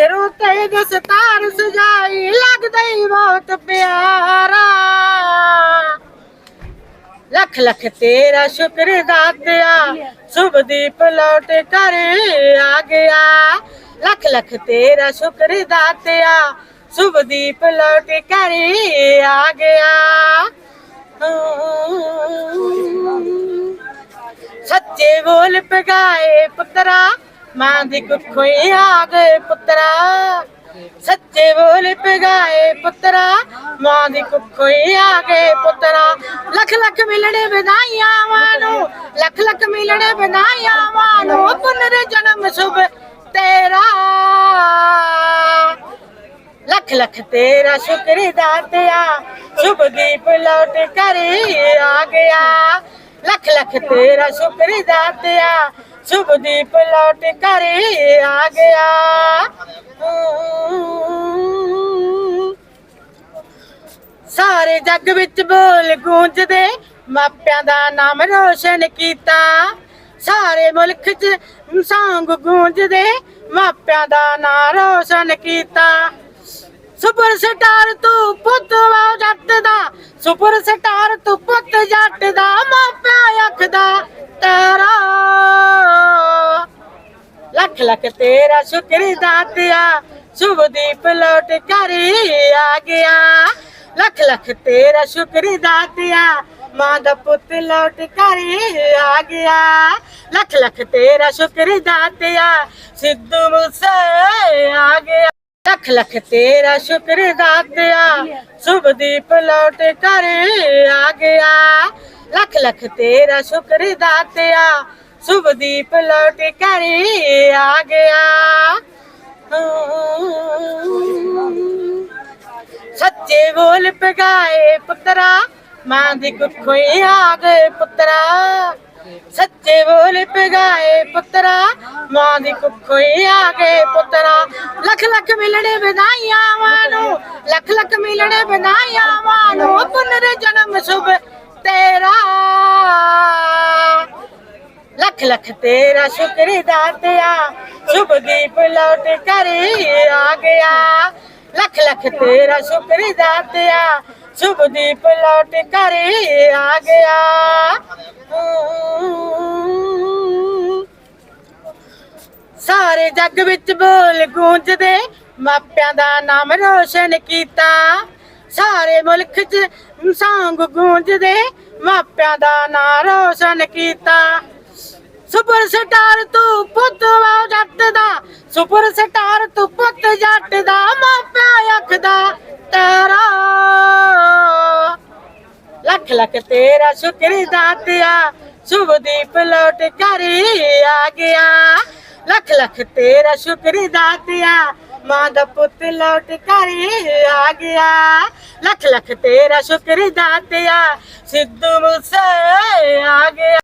ਸਿਰ ਉੱਤੇ ਦਸਤਾਰ ਸਜਾਈ ਲੱਗਦਾ ਹੀ ਬਹੁਤ ਪਿਆਰਾ ਲੱਖ ਲੱਖ ਤੇਰਾ ਸ਼ੁਕਰ ਦਾਤਿਆ ਸੁਭਦੀਪ ਲੌਟ ਕਰ ਆ ਗਿਆ ਲੱਖ ਲੱਖ ਤੇਰਾ ਸ਼ੁਕਰ ਦਾਤਿਆ ਸੁਭਦੀਪ ਲੌਟ ਕਰ ਆ ਗਿਆ ਸੱਚੇ ਬੋਲ ਪਗਾਏ ਪੁੱਤਰਾ ਮਾਂ ਦੀ ਕੁੱਖੋਂ ਆ ਗਏ ਪੁੱਤਰਾ। ਸੱਚੇ ਬੋਲ ਪਗਾਏ ਪੁੱਤਰਾ। ਮਾਂ ਦੀ ਕੁੱਖੋਈ ਆ ਗਏ ਪੁੱਤਰਾ। ਲੱਖ ਲੱਖ ਮਿਲਣੇ ਵਧਾਈਆਂ ਵਾਨੂੰ ਲੱਖ ਲੱਖ ਮਿਲਣੇ ਵਧਾਈਆਂ ਵਾਨੂੰ ਪੁਨਰ ਜਨਮ ਸ਼ੁਭ ਤੇਰਾ। ਲੱਖ ਲੱਖ ਤੇਰਾ ਸ਼ੁਕਰ ਦਾਤਿਆ ਸ਼ੁਭ ਦੀਪ ਲੌਟ ਕਰ ਆ ਗਿਆ। ਲੱਖ ਲੱਖ ਤੇਰਾ ਸ਼ੁਕਰ ਦਾਤਿਆ ਸ਼ੁਭ ਦੀਪ ਲੌਟ ਕਰ ਆ ਸਾਰੇ ਜੱਗ ਵਿੱਚ ਬੋਲ ਗੂੰਜਦੇ, ਮਾਪਿਆਂ ਦਾ ਨਾਮ ਰੋਸ਼ਨ ਕੀਤਾ। ਸਾਰੇ ਮੁਲਕ 'ਚ ਸੰਗ ਗੂੰਜਦੇ, ਮਾਪਿਆਂ ਦਾ ਨਾਮ ਰੋਸ਼ਨ ਕੀਤਾ। ਸੁਪਰ ਸਟਾਰ ਤੂੰ ਪੁੱਤ ਵਾ ਜੱਟ ਦਾ, ਸੁਪਰ ਸਟਾਰ ਤੂੰ ਪੁੱਤ ਜੱਟ ਦਾ, ਮਾਪਿਆਂ ਅੱਖ ਦਾ ਲੱਖ ਲੱਖ ਤੇਰਾ ਸ਼ੁਕਰ ਦਾਤਿਆ ਸ਼ੁਭਦੀਪ ਲੌਟ ਕਰ ਆ ਗਿਆ ਲੱਖ ਲੱਖ ਤੇਰਾ ਸ਼ੁਕਰ ਦਾਤਿਆ ਮਾਂ ਦਾ ਪੁੱਤ ਲੌਟ ਕਰ ਆ ਗਿਆ ਲੱਖ ਲੱਖ ਤੇਰਾ ਸ਼ੁਕਰ ਦਾਤਿਆ ਸਿੱਧੂ ਮੂਸੇ ਆ ਗਿਆ ਲੱਖ ਲੱਖ ਤੇਰਾ ਸ਼ੁਕਰ ਦਾਤਿਆ ਸ਼ੁਭਦੀਪ ਲੌਟ ਕਰ ਆ ਗਿਆ ਲੱਖ ਲੱਖ ਤੇਰਾ ਸ਼ੁਕਰ ਦਾਤਿਆ ਸ਼ੁਭਦੀਪ ਲੌਟ ਕਰ ਆ ਗਿਆ। ਸੱਚੇ ਬੋਲ ਪਗਾਏ ਪੁੱਤਰਾ, ਮਾਂ ਦੀ ਕੁੱਖੋਂ ਹੀ ਆ ਗਏ ਪੁੱਤਰਾ। ਸੱਚੇ ਬੋਲ ਪਗਾਏ ਪੁੱਤਰਾ, ਮਾਂ ਦੀ ਕੁੱਖੋਈ ਆ ਗਏ ਪੁੱਤਰਾ। ਲੱਖ ਲੱਖ ਮਿਲਣੇ ਵਧਾਈਆਂ ਵਾਨੂੰ, ਲੱਖ ਲੱਖ ਮਿਲਣੇ ਵਧਾਈਆਂ ਵਾਨੂੰ। ਪੁਨਰ ਜਨਮ ਸ਼ੁਭ ਤੇਰਾ। ਲੱਖ ਲੱਖ ਤੇਰਾ ਸ਼ੁਕਰ ਦਾਤਿਆ ਸ਼ੁਭਦੀਪ ਲੌਟ ਕਰ ਆ ਗਿਆ। ਲੱਖ ਲੱਖ ਤੇਰਾ ਸ਼ੁਕਰ ਦਾਤਿਆ ਸ਼ੁਭਦੀਪ ਲੌਟ ਕਰ ਆ ਗਿਆ। ਸਾਰੇ ਜੱਗ ਵਿੱਚ ਬੋਲ ਗੂੰਜਦੇ, ਮਾਪਿਆਂ ਦਾ ਨਾਮ ਰੋਸ਼ਨ ਕੀਤਾ। ਸਾਰੇ ਮੁਲਕ 'ਚ ਸੌਂਗ ਗੂੰਜਦੇ, ਮਾਪਿਆਂ ਦਾ ਨਾਮ ਰੋਸ਼ਨ ਕੀਤਾ। ਸੁਪਰ ਸਟਾਰ ਤੂੰ ਪੁੱਤ ਵਾ ਜੱਟ ਦਾ। ਸੁਪਰ ਸਟਾਰ ਤੂੰ ਪੁੱਤ ਜੱਟ ਦਾ, ਮਾਪਿਆਂ ਅੱਖ ਦਾ ਤੇਰਾ। ਲੱਖ ਲੱਖ ਤੇਰਾ ਸ਼ੁਕਰ ਦਾਤਿਆ ਸ਼ੁਭਦੀਪ ਲੌਟ ਕਰ ਆ ਗਿਆ। ਲੱਖ ਲੱਖ ਤੇਰਾ ਸ਼ੁਕਰ ਦਾਤਿਆ ਮਾਂ ਦਾ ਪੁੱਤ ਲੌਟ ਕਰ ਆ ਗਿਆ। ਲੱਖ ਲੱਖ ਤੇਰਾ ਸ਼ੁਕਰ ਦਾਤਿਆ ਸਿੱਧੂ ਮੂਸੇ ਆ ਗਿਆ।